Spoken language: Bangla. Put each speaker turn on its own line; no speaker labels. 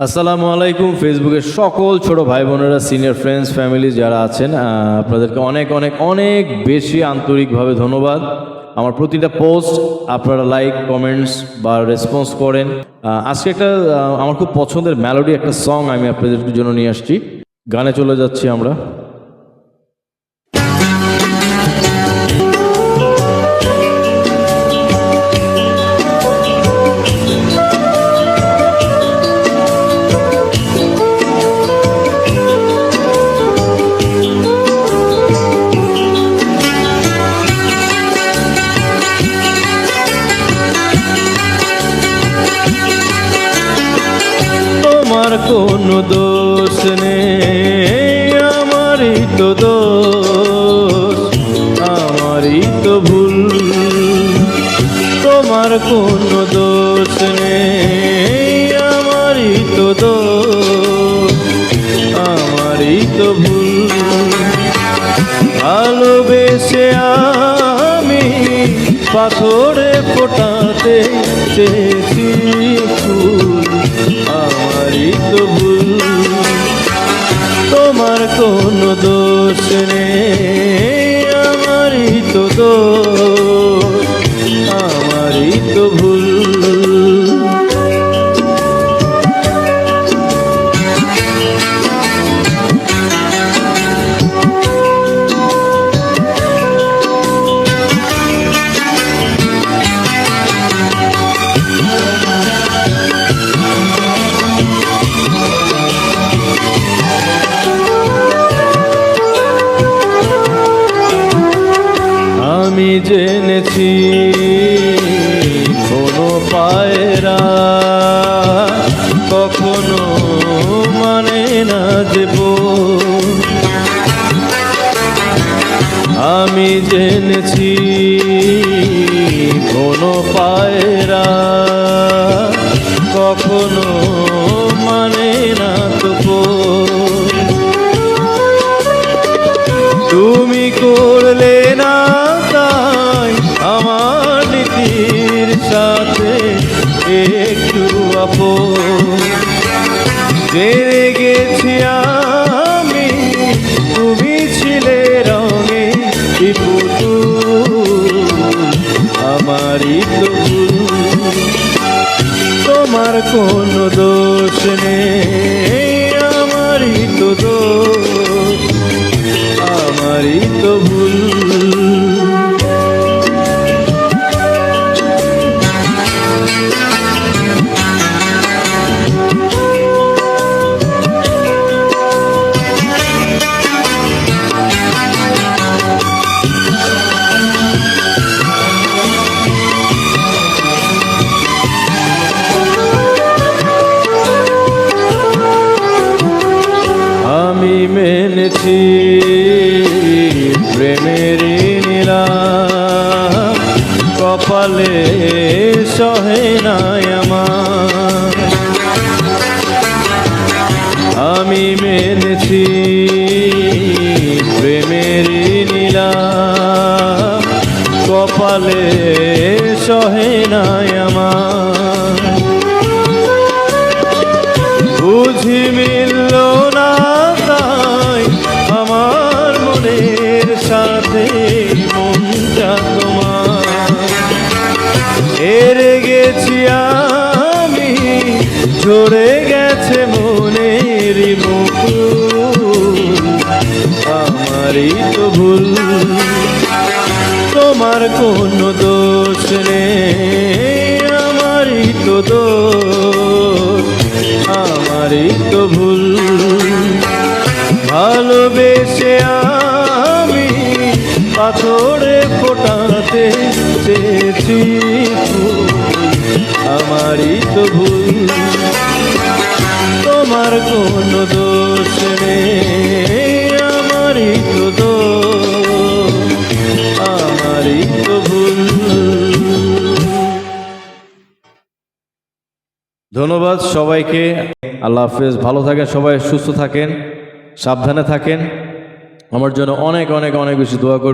আসসালামু আলাইকুম। ফেসবুকের সকল ছোট ভাই বোনেরা সিনিয়র ফ্রেন্ডস ফ্যামিলি যারা আছেন আপনাদেরকে অনেক অনেক অনেক বেশি আন্তরিকভাবে ধন্যবাদ। আমার প্রতিটা পোস্ট আপনারা লাইক কমেন্টস বা রেসপন্স করেন। আজকে একটা আমার খুব পছন্দের মেলোডি একটা সং আমি আপনাদের জন্য নিয়ে আসছি। গানে চলে যাচ্ছি আমরা। কোনো দোষ নেই, আমারই তো দোষ, আমারই তো ভুল। তোমার কোনো দোষ নেই, আমারই তো দোষ, আমারই তো ভুল। ভালোবেসে আমি পাথরে ফোটাতে চেয়েছি ফুল আমারই তো ভুল তোমার কোন দোষ নেই আমারই তো দোষ আমারই তো ভুল। জেনেছি, কোনো পায়রা কখনো মানে না দেব। আমি জেনেছি, কোনো পায়রা কখনো মানে না তবু সাথে একটু আপন। জেনে গেছি আমি, তুমি ছিলে রঙে পুতুল আমারই তো তোমার কোনো দোষ নেই, আমারই তো দোষ, আমারই তো ভুল। প্রেমের নীলা। কপালে সহে নাই আমার। আমি মেনেছি প্রেমের নীলা। কপালে সহে নাই আমার। বুঝি ঝরে গেছে মনের মুকুল। আমারই তো ভুল। তোমার কোনো দোষ নেই, আমারই তো দোষ। আমারই তো ভুল। ভালোবেসে আমি পাথরে ফোটাতে চেয়েছি আমারই তো ভুল। তোমার কোনো দোষ নেই, আমারই তো দোষ, আমারই তো ভুল। ধন্যবাদ সবাইকে। আল্লাহ হাফেজ। ভালো থাকেন সবাই, সুস্থ থাকেন, সাবধানে থাকেন। আমার জন্য অনেক অনেক অনেক বেশি দোয়া করবেন।